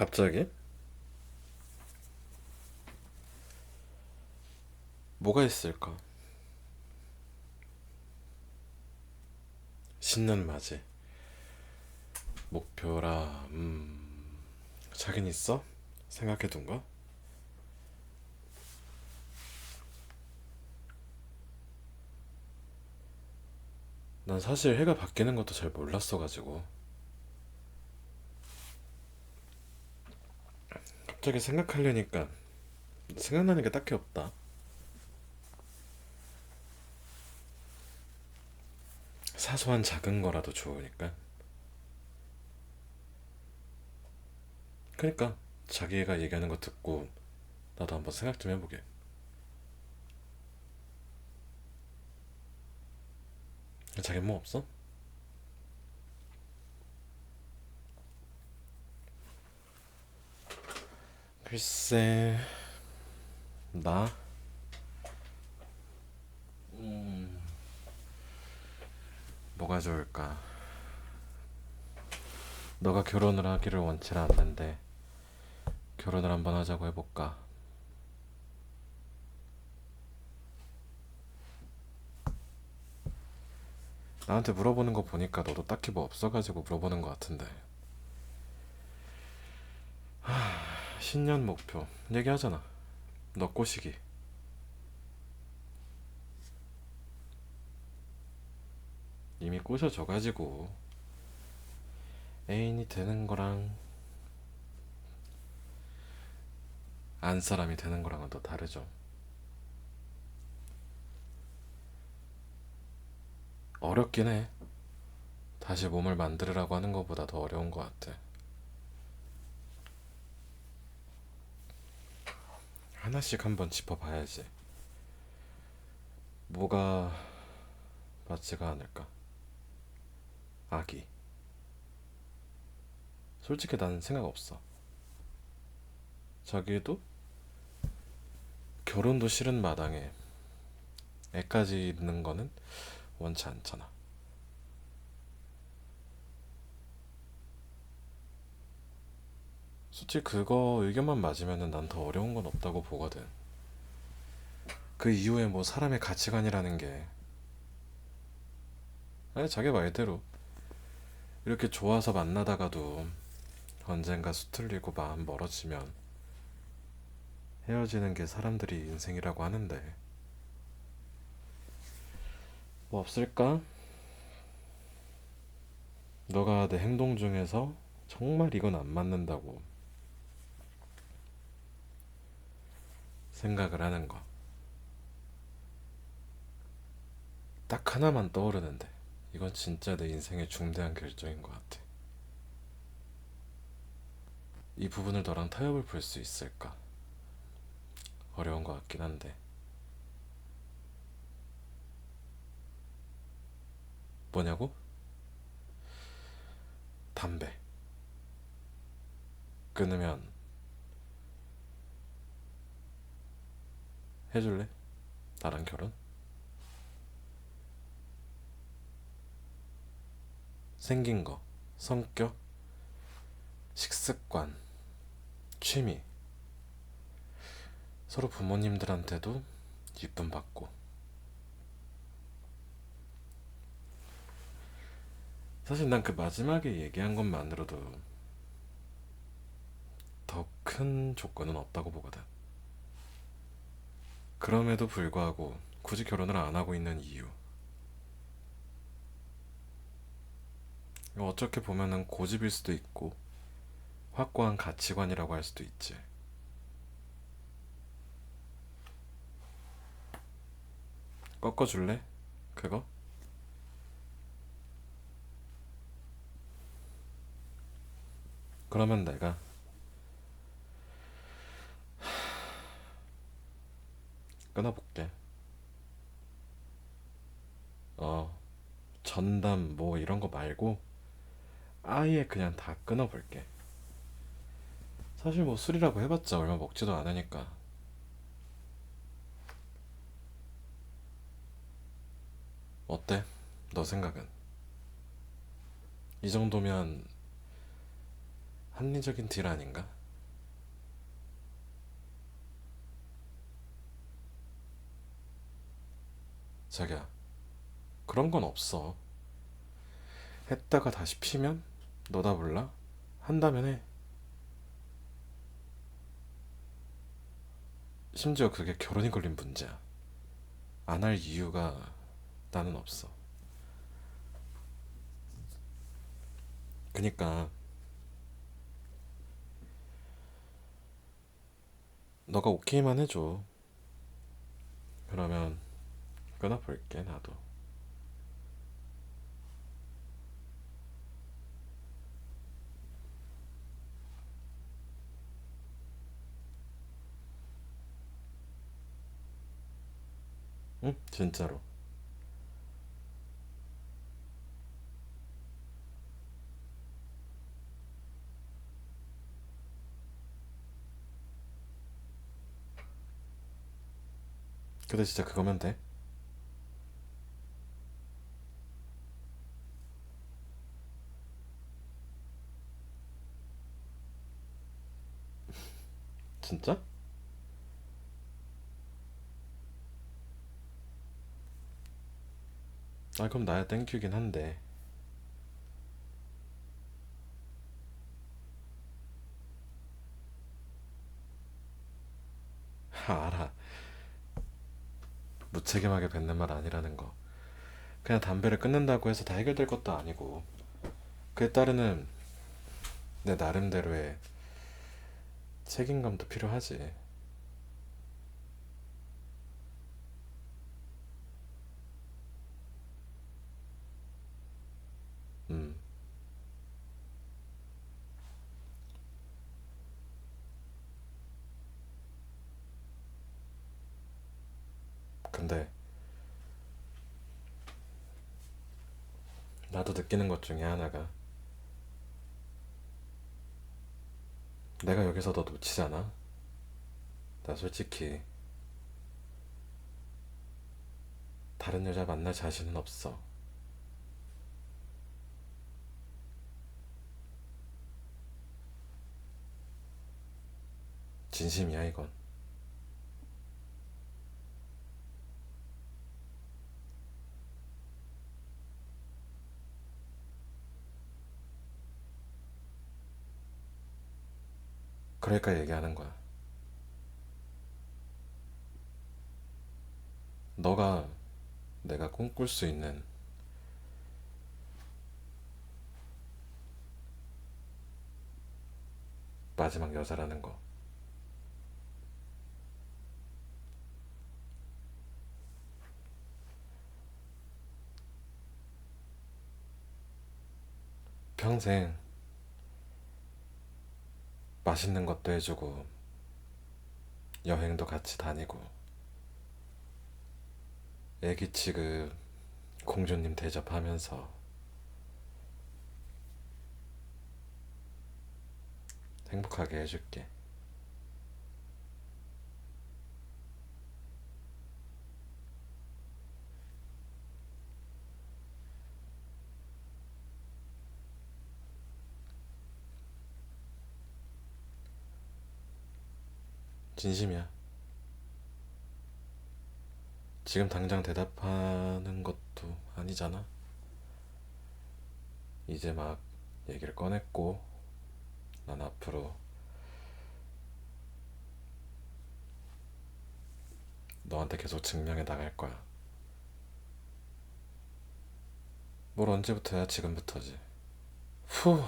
갑자기? 뭐가 있을까? 신년 맞이. 목표라, 음, 자긴 있어? 생각해둔 거? 난 사실 해가 바뀌는 것도 잘 몰랐어가지고. 갑자기 생각하려니까 생각나는 게 딱히 없다. 사소한 작은 거라도 좋으니까. 그러니까 자기가 얘기하는 거 듣고 나도 한번 생각 좀 해보게. 자기 뭐 없어? 글쎄, 나? 음, 뭐가 좋을까? 너가 결혼을 하기를 원치는 않는데 결혼을 한번 하자고 해볼까? 나한테 물어보는 거 보니까 너도 딱히 뭐 없어가지고 물어보는 거 같은데. 신년 목표 얘기하잖아. 너 꼬시기. 이미 꼬셔져가지고 애인이 되는 거랑 안 사람이 되는 거랑은 또 다르죠. 어렵긴 해. 다시 몸을 만들으라고 하는 것보다 더 어려운 것 같아. 하나씩 한번 짚어봐야지. 뭐가 맞지가 않을까? 아기. 솔직히 나는 생각 없어. 자기도 결혼도 싫은 마당에 애까지 있는 거는 원치 않잖아. 솔직히 그거 의견만 맞으면은 난 더 어려운 건 없다고 보거든. 그 이후에 뭐 사람의 가치관이라는 게 아니 자기 말대로 이렇게 좋아서 만나다가도 언젠가 수틀리고 마음 멀어지면 헤어지는 게 사람들이 인생이라고 하는데 뭐 없을까? 너가 내 행동 중에서 정말 이건 안 맞는다고 생각을 하는 거. 딱 하나만 떠오르는데 이건 진짜 내 인생의 중대한 결정인 것 같아. 이 부분을 너랑 타협을 볼 수 있을까? 어려운 것 같긴 한데. 뭐냐고? 담배. 끊으면 해줄래? 나랑 결혼? 생긴 거, 성격, 식습관, 취미. 서로 부모님들한테도 이쁨 받고. 사실 난 그 마지막에 얘기한 것만으로도 더 큰 조건은 없다고 보거든. 그럼에도 불구하고 굳이 결혼을 안 하고 있는 이유. 어떻게 보면은 고집일 수도 있고 확고한 가치관이라고 할 수도 있지. 꺾어줄래? 그거? 그러면 내가 끊어볼게. 어, 전담 뭐 이런 거 말고 아예 그냥 다 끊어볼게. 사실 뭐 술이라고 해봤자 얼마 먹지도 않으니까. 어때? 너 생각은? 이 정도면 합리적인 딜 아닌가? 자기야, 그런 건 없어. 했다가 다시 피면 너다 몰라? 한다면 해. 심지어 그게 결혼이 걸린 문제야. 안 할 이유가 나는 없어. 그니까 너가 오케이만 해줘. 그러면 끊어볼게 나도. 응? 진짜로. 근데 진짜 그거면 돼? 진짜? 아 그럼 나야 땡큐긴 한데. 하, 알아. 무책임하게 뱉는 말 아니라는 거. 그냥 담배를 끊는다고 해서 다 해결될 것도 아니고. 그에 따르는 내 나름대로의 책임감도 필요하지. 음. 근데 나도 느끼는 것 중에 하나가 내가 여기서 너 놓치잖아? 나 솔직히 다른 여자 만날 자신은 없어. 진심이야 이건 그러니까 얘기하는 거야. 너가 내가 꿈꿀 수 있는 마지막 여자라는 거. 평생 맛있는 것도 해주고 여행도 같이 다니고 애기 취급 공주님 대접하면서 행복하게 해줄게. 진심이야. 지금 당장 대답하는 것도 아니잖아. 이제 막 얘기를 꺼냈고, 난 앞으로 너한테 계속 증명해 나갈 거야. 뭘 언제부터야? 지금부터지. 후.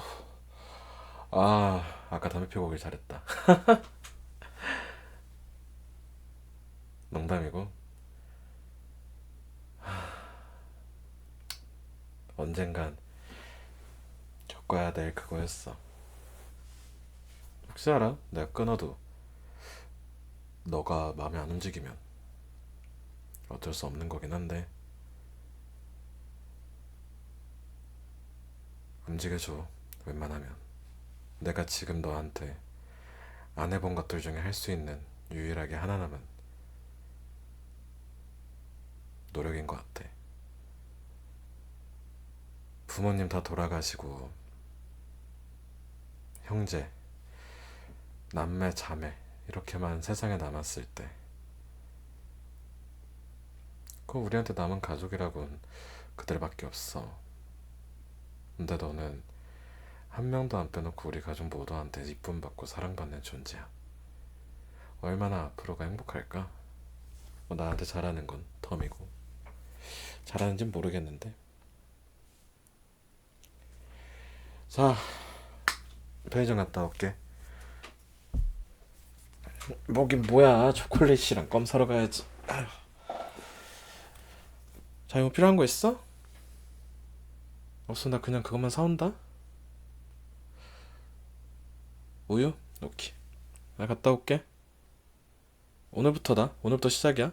아, 아까 담배 피우고 오길 잘했다. 농담이고. 언젠간 겪어야 될 그거였어. 혹시 알아? 내가 끊어도 너가 마음에 안 움직이면 어쩔 수 없는 거긴 한데 움직여줘. 웬만하면. 내가 지금 너한테 안 해본 것들 중에 할 수 있는 유일하게 하나 남은 노력인 것 같아. 부모님 다 돌아가시고 형제, 남매, 자매 이렇게만 세상에 남았을 때, 그 우리한테 남은 가족이라곤 그들밖에 없어. 근데 너는 한 명도 안 빼놓고 우리 가족 모두한테 이쁨 받고 사랑받는 존재야. 얼마나 앞으로가 행복할까? 뭐 나한테 잘하는 건 덤이고 잘하는진 모르겠는데. 자, 편의점 갔다 올게. 뭐긴 뭐야? 초콜릿이랑 껌 사러 가야지. 자, 이거 필요한 거 있어? 없어, 나 그냥 그것만 사온다. 우유? 오케이. 나 갔다 올게. 오늘부터다. 오늘부터 시작이야.